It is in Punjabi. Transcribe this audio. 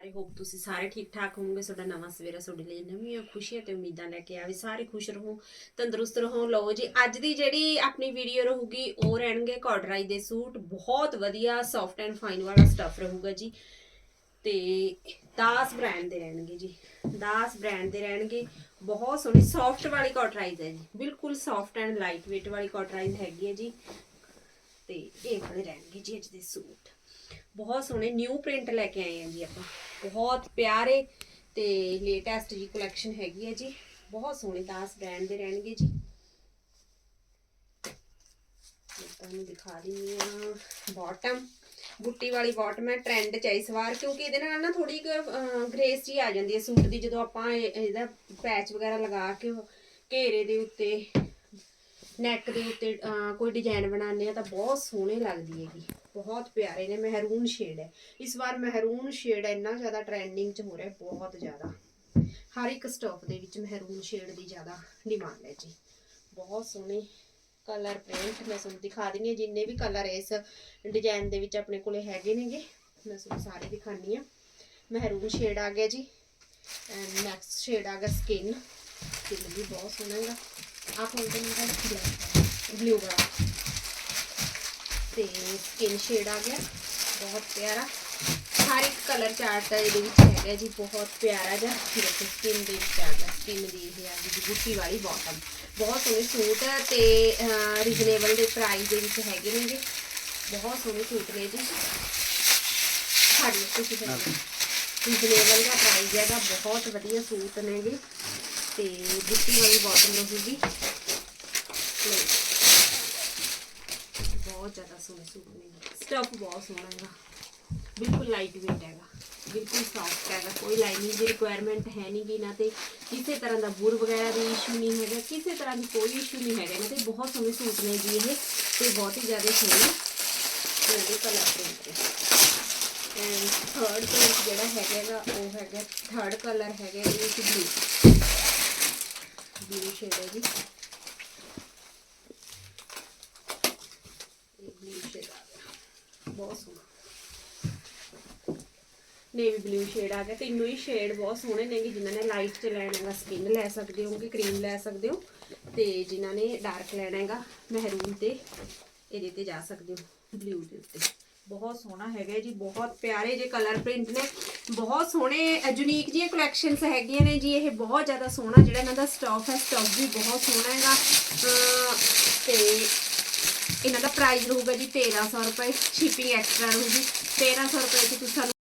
ਆਈ ਹੋਪ ਤੁਸੀਂ ਸਾਰੇ ਠੀਕ ਠਾਕ ਹੋਵੋਗੇ, ਤੁਹਾਡਾ ਨਵਾਂ ਸਵੇਰਾ ਤੁਹਾਡੇ ਲਈ ਨਵੀਆਂ ਖੁਸ਼ੀਆਂ ਤੇ ਉਮੀਦਾਂ ਲੈ ਕੇ ਆਵੇ, ਸਾਰੇ ਖੁਸ਼ ਰਹੋ, ਤੰਦਰੁਸਤ ਰਹੋ, ਲਓ ਜੀ, ਅੱਜ ਦੀ ਜਿਹੜੀ ਆਪਣੀ ਵੀਡੀਓ ਰਹੂਗੀ, ਉਹ ਰਹਿਣਗੇ ਕਾਰਡਰਾਈ ਦੇ ਸੂਟ, ਬਹੁਤ ਵਧੀਆ ਸੌਫਟ ਐਂਡ ਫਾਈਨ ਵਾਲਾ ਸਟੱਫ ਰਹੂਗਾ ਜੀ, ਤੇ ਦਾਸ ਬ੍ਰਾਂਡ ਦੇ ਰਹਿਣਗੇ ਜੀ, ਦਾਸ ਬ੍ਰਾਂਡ ਦੇ ਰਹਿਣਗੇ, ਬਹੁਤ ਸੋਹਣੀ ਸੌਫਟ ਵਾਲੀ ਕਾਟਰਾਈਜ਼ ਹੈ ਜੀ, ਬਿਲਕੁਲ ਸੌਫਟ ਐਂਡ ਲਾਈਟ weight ਵਾਲੀ ਕਾਟਰਾਈਜ਼ ਹੈਗੀ ਹੈ ਜੀ ਤੇ ਇਹ ਵਾਲੇ ਰਹਿਣਗੇ ਜੀ ਅੱਜ ਦੇ ਸੂਟ। ਬਹੁਤ ਸੋਹਣੇ ਨਿਊ ਪ੍ਰਿੰਟ ਲੈ ਕੇ ਆਏ ਆ ਜੀ ਆਪਾਂ। ਬਹੁਤ ਪਿਆਰੇ ਤੇ ਲੇਟੈਸਟ ਜੀ ਕਲੈਕਸ਼ਨ ਹੈਗੀ ਹੈ ਜੀ। ਬਹੁਤ ਸੋਹਣੇ ਦਾਸ ਬ੍ਰਾਂਡ ਦੇ ਰਹਿਣਗੇ ਜੀ। ਤੁਹਾਨੂੰ ਦਿਖਾ ਰਹੀ ਹਾਂ ਬਾਟਮ ਬੁੱਟੀ ਵਾਲੀ ਬਾਟਮ ਹੈ ਟ੍ਰੈਂਡ ਚ ਹੈ ਇਸ ਵਾਰ, ਕਿਉਂਕਿ ਇਹਦੇ ਨਾਲ ਨਾ ਥੋੜੀ ਗ੍ਰੇਸ ਜੀ ਆ ਜਾਂਦੀ ਹੈ ਸੂਟ ਦੀ, ਜਦੋਂ ਆਪਾਂ ਇਹ- ਇਹਦਾ ਪੈਚ ਵਗੈਰਾ ਲਗਾ ਕੇ ਘੇਰੇ ਦੇ ਉੱਤੇ ਨੈਕ ਦੇ ਉੱਤੇ ਕੋਈ ਡਿਜ਼ਾਈਨ ਬਣਾਉਂਦੇ ਆ ਤਾਂ ਬਹੁਤ ਸੋਹਣੇ ਲੱਗਦੀ ਹੈਗੀ। ਬਹੁਤ ਪਿਆਰੇ ਨੇ ਮਹਿਰੂਨ ਸ਼ੇਡ ਹੈ। ਇਸ ਵਾਰ ਮਹਿਰੂਨ ਸ਼ੇਡ ਇੰਨਾ ਜ਼ਿਆਦਾ ਟ੍ਰੈਂਡਿੰਗ 'ਚ ਹੋ ਰਿਹਾ, ਬਹੁਤ ਜ਼ਿਆਦਾ। ਹਰ ਇੱਕ ਸਟਾਕ ਦੇ ਵਿੱਚ ਮਹਿਰੂਨ ਸ਼ੇਡ ਦੀ ਜ਼ਿਆਦਾ ਡਿਮਾਂਡ ਹੈ ਜੀ। ਬਹੁਤ ਸੋਹਣੇ ਕਲਰ ਪ੍ਰਿੰਟ ਮੈਂ ਤੁਹਾਨੂੰ ਦਿਖਾ ਦਿੰਦੀ ਹਾਂ, ਜਿੰਨੇ ਵੀ ਕਲਰ ਇਸ ਡਿਜ਼ਾਈਨ ਦੇ ਵਿੱਚ ਆਪਣੇ ਕੋਲੇ ਹੈਗੇ ਨੇਗੇ, ਮੈਂ ਤੁਹਾਨੂੰ ਸਾਰੇ ਦਿਖਾਣੀ ਆ ਮਹਿਰੂਨ ਸ਼ੇਡ ਆ ਗਿਆ ਜੀ ਐਂਡ ਨੈਕਸਟ ਸ਼ੇਡ ਆ ਗਿਆ ਸਕਿਨ ਸਕਿਨ ਵੀ ਬਹੁਤ ਸੋਹਣਾ ਹੈਗਾ। ਆਹ ਖੋਲਦੇ ਨੇ ਬਲੈਕ ਬਲੂ ਵਾਲਾ ਤੇ ਸਕਿਨ ਸ਼ੇਡ ਆ ਗਿਆ ਬਹੁਤ ਪਿਆਰਾ ਹਰ ਇੱਕ ਕਲਰ ਚਾਰਟ ਇਹਦੇ ਵਿੱਚ ਹੈਗਾ ਜੀ ਬਹੁਤ ਪਿਆਰਾ ਜਿਹਾ ਦੇਖੋ ਸਕਿਨ ਦੇ ਵਿੱਚ ਆ ਗਿਆ ਸਕਿਨ ਦੀ ਇਹ ਆ ਗਈ ਜੀ ਬੁੱਟੀ ਵਾਲੀ ਬਾਟਮ ਬਹੁਤ ਸੋਹਣੇ ਸੂਟ ਆ ਤੇ ਰੀਜ਼ਨੇਬਲ ਦੇ ਪ੍ਰਾਈਸ ਦੇ ਵਿੱਚ ਹੈਗੇ ਨੇ ਜੀ ਬਹੁਤ ਸੋਹਣੇ ਸੂਟ ਨੇ ਜੀ ਸਾਡੀ ਤੁਸੀਂ ਰੀਜ਼ਨੇਬਲ ਦਾ ਪ੍ਰਾਈਸ ਹੈਗਾ ਬਹੁਤ ਵਧੀਆ ਸੂਟ ਨੇ ਜੀ ਤੇ ਬੁੱਟੀ ਵਾਲੀ ਬਾਟਮ ਰਹੂਗੀ ਬਹੁਤ ਜ਼ਿਆਦਾ ਸੋਹਣੇ ਸੂਟ ਨੇ। ਸਟਫ ਬਹੁਤ ਸੋਹਣਾ ਹੈਗਾ। ਬਿਲਕੁਲ ਲਾਈਟ weight ਹੈਗਾ। ਬਿਲਕੁਲ ਸੌਫਟ ਹੈਗਾ। ਕੋਈ ਲਾਈਨਿੰਗ ਦੀ ਰਿਕੁਆਇਰਮੈਂਟ ਹੈ ਨਹੀਂ ਗੀ ਨਾ ਤੇ ਕਿਸੇ ਤਰ੍ਹਾਂ ਦਾ ਬੁਰ ਵਗੈਰਾ ਦੀ ਇਸ਼ੂ ਨਹੀਂ ਹੈਗਾ। ਕਿਸੇ ਤਰ੍ਹਾਂ ਦੀ ਕੋਈ ਇਸ਼ੂ ਨਹੀਂ ਹੈਗਾ। ਨਾ ਤੇ ਬਹੁਤ ਸੋਹਣੇ ਸੂਟ ਨੇ ਜੀ ਇਹ। ਤੇ ਬਹੁਤ ਹੀ ਜ਼ਿਆਦਾ ਸੋਹਣੇ ਇਹਦੇ colour print and third print ਜਿਹੜਾ ਹੈਗਾ ਉਹ ਹੈਗਾ ਥਰਡ ਕਲਰ ਹੈਗਾ ਇਹਦੇ ਬਲੂ ਬਲੂ ਸ਼ੇਡ ਹੈ ਜੀ ਇਹ ਬਲੂ ਸ਼ੇਡ ਗਿਆ। ਬਹੁਤ ਸੋਹਣਾ। ਨੇਵੀ ਬਲੂ ਸ਼ੇਡ ਆ ਗਿਆ ਤਿੰਨੋਂ ਹੀ ਸ਼ੇਡ ਬਹੁਤ ਸੋਹਣੇ ਨੇਗੇ ਜਿਨ੍ਹਾਂ ਨੇ ਲਾਈਟ ਚ ਲੈਣਾ ਹੈਗਾ ਸਕਿਨ ਲੈ ਸਕਦੇ ਹੋ ਕਰੀਮ ਲੈ ਸਕਦੇ ਹੋ ਤੇ ਜਿਨ੍ਹਾਂ ਨੇ ਡਾਰਕ ਲੈਣਾ ਹੈਗਾ ਮਹਿਰੂਨ ਤੇ ਇਹਦੇ ਤੇ ਜਾ ਸਕਦੇ ਹੋ ਬਲੂ ਦੇ ਉੱਤੇ। ਬਹੁਤ ਸੋਹਣਾ ਹੈਗਾ ਜੀ, ਬਹੁਤ ਪਿਆਰੇ ਜੇ ਕਲਰ ਪ੍ਰਿੰਟ ਨੇ। ਬਹੁਤ ਸੋਹਣੇ ਯੂਨੀਕ ਜਿਹੀਆਂ ਕਲੈਕਸ਼ਨਸ ਹੈਗੀਆਂ ਨੇ ਜੀ, ਇਹ ਬਹੁਤ ਜ਼ਿਆਦਾ ਸੋਹਣਾ ਜਿਹੜਾ ਇਹਨਾਂ ਦਾ ਸਟਾਕ ਹੈ ਸਟਾਕ ਵੀ ਬਹੁਤ ਸੋਹਣਾ ਹੈਗਾ। ਅਹ ਤੇ ਇਹਨਾਂ ਦਾ ਪ੍ਰਾਈਸ ਰਹੂਗਾ ਜੀ 1300 ਰੁਪਏ ਸ਼ਿਪਿੰਗ ਐਕਸਟਰਾ ਰਹੂਗੀ। 1300 ਰੁਪਏ ਚ ਤੁਸੀਂ ਸਾਨੂੰ